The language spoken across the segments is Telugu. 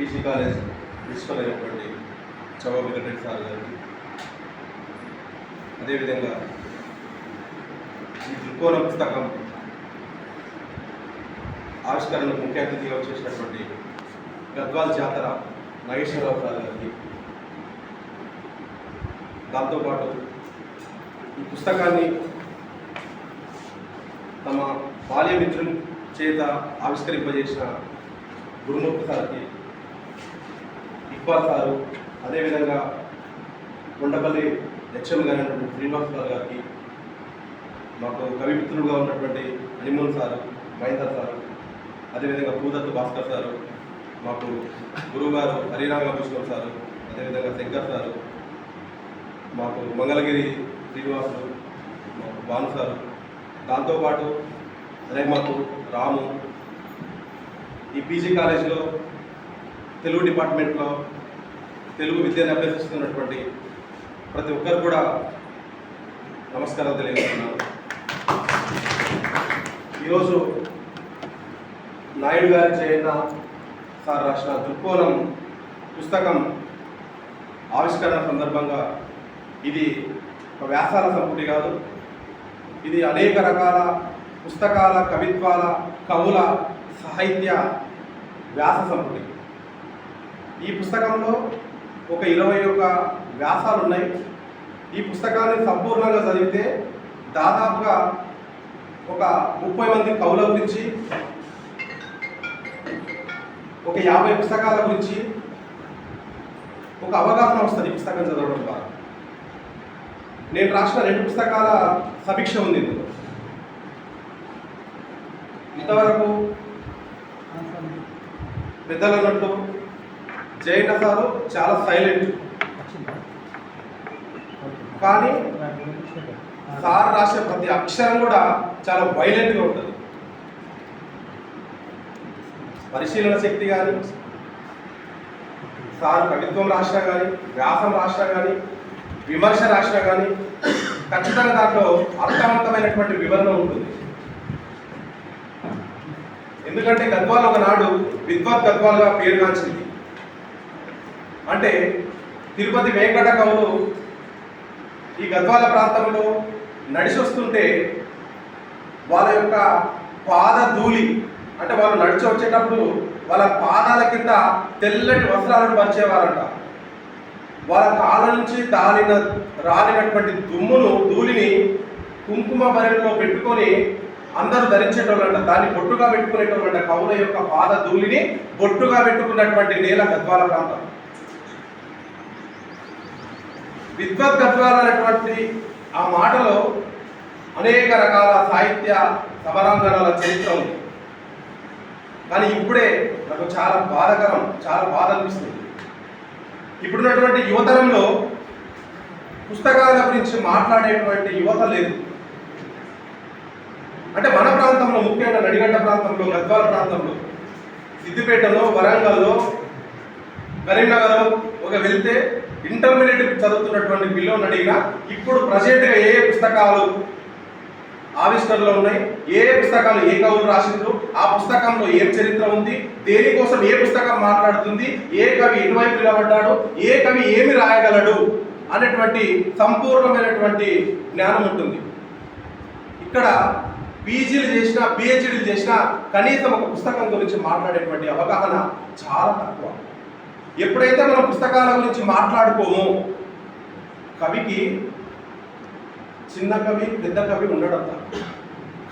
పీజీ కాలేజ్ ప్రిన్సిపల్ అయినటువంటి చౌవ వెంకటరెడ్డి సార్ గారికి అదేవిధంగా ఈ దృక్కోణ పుస్తకం ఆవిష్కరణ ముఖ్య అతిథిగా వచ్చేసినటువంటి గద్వాల్ జాతర నాగేశ్వరరావు సార్ గారికి. దాంతోపాటు ఈ పుస్తకాన్ని తమ బాల్య మిత్రుల చేత ఆవిష్కరింపజేసిన గురుమూర్తి సార్కి ఇక్బాల్ సారు అదేవిధంగా కొండపల్లి హెచ్ఎం గారైనటువంటి శ్రీనివాస్ సార్ గారికి మాకు కవిమిత్రులుగా ఉన్నటువంటి అనిమోల్ సారు మహేందర్ సారు అదేవిధంగా పూదత్తు భాస్కర్ సారు మాకు గురువుగారు హరిరామకృష్ణ సారు అదేవిధంగా శంకర్ సారు మాకు మంగళగిరి శ్రీనివాసులు మాకు భాను సారు. దాంతోపాటు అదే రాము. ఈ పీజీ కాలేజీలో తెలుగు డిపార్ట్మెంట్లో తెలుగు విద్యను అభ్యసిస్తున్నటువంటి ప్రతి ఒక్కరు కూడా నమస్కారం తెలియజేస్తున్నారు. ఈరోజు నాయుడు గారి జయంత సార్ రాసిన దృక్కోణం పుస్తకం ఆవిష్కరణ సందర్భంగా ఇది ఒక వ్యాసాల సంపుటి కాదు. ఇది అనేక రకాల పుస్తకాల కవిత్వాల కవుల సాహిత్య వ్యాస సంపుటి. ఈ పుస్తకంలో ఒక ఇరవై ఒక్క వ్యాసాలు ఉన్నాయి ఈ పుస్తకాన్ని సంపూర్ణంగా చదివితే దాదాపుగా ఒక ముప్పై మంది కవుల గురించి ఒక యాభై పుస్తకాల గురించి ఒక అవగాహన వస్తుంది ఈ పుస్తకం చదవడం ద్వారా. నేను రాసిన రెండు పుస్తకాల సమీక్ష ఉంది ఇందులో. ఇంతవరకు పెద్దలు అన్నట్టు జైన సారు చాలా సైలెంట్ కానీ సార్ రాసే ప్రతి అక్షరం కూడా చాలా వైలెంట్గా ఉంటుంది. పరిశీలన శక్తి కానీ సార్ కవిత్వం రాసినా కానీ వ్యాసం రాసినా కానీ విమర్శ రాసినా కానీ ఖచ్చితంగా దాంట్లో అర్థవంతమైనటువంటి వివరణ ఉంటుంది. ఎందుకంటే గద్వాలు ఒకనాడు విద్వత్ గద్వాలుగా పేరుగాంచింది అంటే తిరుపతి వేంకట కవులు ఈ గద్వాల ప్రాంతంలో నడిచొస్తుంటే వాళ్ళ యొక్క పాద ధూళి అంటే వాళ్ళు నడిచి వచ్చేటప్పుడు వాళ్ళ పాదాల కింద తెల్లటి వస్త్రాలను పరిచేవారంట. వాళ్ళ కాళ్ళ నుంచి దాలిన రాలినటువంటి దుమ్మును ధూళిని కుంకుమ బరిలో పెట్టుకొని అందరూ ధరించేటోళ్ళంట దాన్ని బొట్టుగా పెట్టుకునేటోళ్ళంట కవుల యొక్క పాద ధూళిని బొట్టుగా పెట్టుకున్నటువంటి నేల గద్వాల ప్రాంతం. విద్వత్ ఆ మాటలో అనేక రకాల సాహిత్య సమరాంగణాల చరిత్ర ఉంది. కానీ ఇప్పుడే నాకు చాలా బాధకరం చాలా బాధ అనిపిస్తుంది. ఇప్పుడున్నటువంటి యువతరంలో పుస్తకాల గురించి మాట్లాడేటువంటి యువత లేదు. అంటే మన ప్రాంతంలో ముఖ్యంగా నడిగడ్డ ప్రాంతంలో గద్వాల ప్రాంతంలో సిద్దిపేటలో వరంగల్లో కరీంనగర్ ఒక వెళ్తే ఇంటర్మీడియట్ చదువుతున్నటువంటి పిల్లలను అడిగినా ఇప్పుడు ప్రజెంట్గా ఏ పుస్తకాలు ఆవిష్కరణలో ఉన్నాయి? ఏ పుస్తకాలు ఏ కవులు రాసిండ్రు? ఆ పుస్తకంలో ఏం చరిత్ర ఉంది? దేనికోసం ఏ పుస్తకం మాట్లాడుతుంది? ఏ కవి ఎటువైపు నిలబడ్డాడు? ఏ కవి ఏమి రాయగలడు? అనేటువంటి సంపూర్ణమైనటువంటి జ్ఞానం ఉంటుంది. ఇక్కడ పీజీలు చేసినా పిహెచ్డీలు చేసినా కనీసం ఒక పుస్తకం గురించి మాట్లాడేటువంటి అవగాహన చాలా తక్కువ. ఎప్పుడైతే మనం పుస్తకాల గురించి మాట్లాడుకోమో కవికి చిన్న కవి పెద్ద కవి ఉండడంత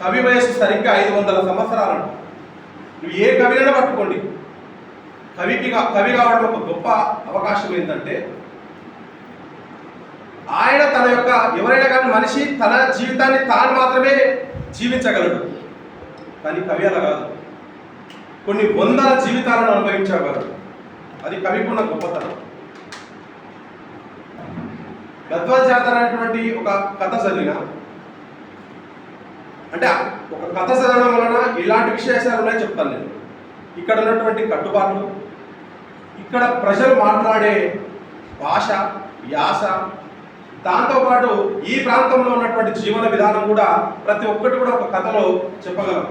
కవి వయసు సరిగ్గా ఐదు వందల సంవత్సరాలంట. నువ్వు ఏ కవినైనా పట్టుకోండి. కవికి కవి కావడం ఒక గొప్ప అవకాశం ఏంటంటే ఆయన తన యొక్క ఎవరైనా కానీ మనిషి తన జీవితాన్ని తాను మాత్రమే జీవించగలడు. కానీ కవి అలా కాదు. కొన్ని వందల జీవితాలను అనుభవించగలడు. అది కవికున్న ఉన్న గొప్పతనం. గద్వా జాతర అనేటువంటి ఒక కథ చదివిన అంటే ఒక కథ చదవడం వలన ఇలాంటి విశేషాలు ఉన్నాయని చెప్తాను నేను. ఇక్కడ ఉన్నటువంటి కట్టుబాట్లు ఇక్కడ ప్రజలు మాట్లాడే భాష యాస దాంతోపాటు ఈ ప్రాంతంలో ఉన్నటువంటి జీవన విధానం కూడా ప్రతి ఒక్కటి కూడా ఒక కథలో చెప్పగలం.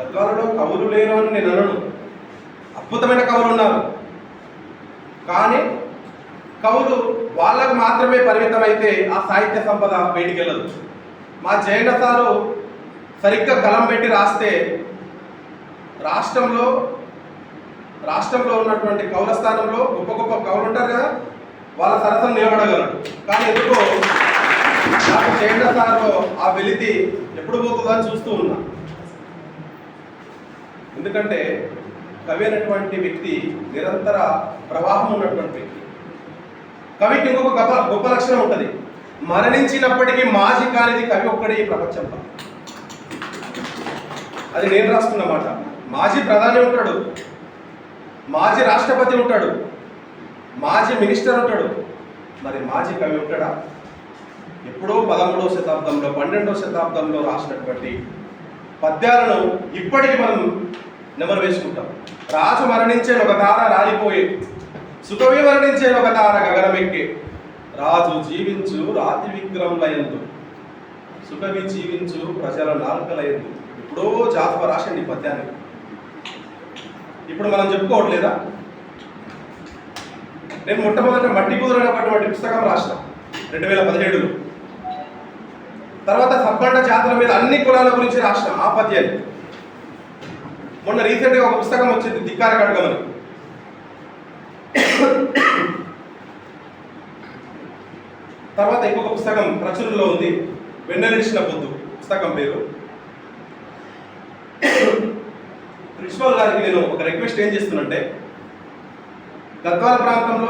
గద్వాలలో కవులు లేరు అని నేను అనను. అద్భుతమైన కవులు ఉన్నారు. కానీ కవులు వాళ్ళకు మాత్రమే పరిమితమైతే ఆ సాహిత్య సంపద బయటికి వెళ్ళదు మా జైన సారు సరిగ్గా కలం పెట్టి రాస్తే రాష్ట్రంలో రాష్ట్రంలో ఉన్నటువంటి కవుల స్థానంలో గొప్ప గొప్ప కవులు ఉంటారు కదా వాళ్ళ సరసన నిలబడగలరు కానీ ఎందుకో నాకు జైన సార్లో ఆ వెలితి ఎప్పుడు పోతుందని చూస్తూ ఉన్నా. ఎందుకంటే కవి అనేటువంటి వ్యక్తి నిరంతర ప్రవాహం ఉన్నటువంటి వ్యక్తి. కవికి ఇంకొక గొప్ప గొప్ప లక్షణం ఉంటుంది. మరణించినప్పటికీ మాజీ కానిది కవి ఒక్కడే ఈ ప్రపంచంలో అది నేను రాసుకున్న మాట. మాజీ ప్రధాని ఉంటాడు. మాజీ రాష్ట్రపతి ఉంటాడు. మాజీ మినిస్టర్ ఉంటాడు. మరి మాజీ కవి ఉంటాడా? ఎప్పుడో పదమూడవ శతాబ్దంలో పన్నెండవ శతాబ్దంలో రాసినటువంటి పద్యాలను ఇప్పటికి మనం నెమరు వేసుకుంటాం. రాజు మరణించే ఒక తార రాలిపోయే సుఖవి మరణించే ఒక తార గగనమెక్కే రాజు జీవించు రాతి విగ్రహంలయందు సుఖవి జీవించు ప్రజల నాలుకలయందు ఎప్పుడో జాతవ రాసండి ఈ పద్యాన్ని. ఇప్పుడు మనం చెప్పుకోవట్లేదా? నేను మొట్టమొదట మట్టి కుదురనటువంటి పుస్తకం రాసిన రెండు వేల పదిహేడులో. తర్వాత సబ్బండ జాతర మీద అన్ని కులాల గురించి రాసిన ఆ పద్యాన్ని. మొన్న రీసెంట్గా ఒక పుస్తకం వచ్చింది ధిక్కార ఖడ్గమని. తర్వాత ఇంకొక పుస్తకం ప్రచురణలో ఉంది వెన్నెలిసిన పొద్దు పుస్తకం పేరు. ప్రిన్సిపల్ గారికి నేను ఒక రిక్వెస్ట్ ఏం చేస్తున్నంటే గద్వాల ప్రాంతంలో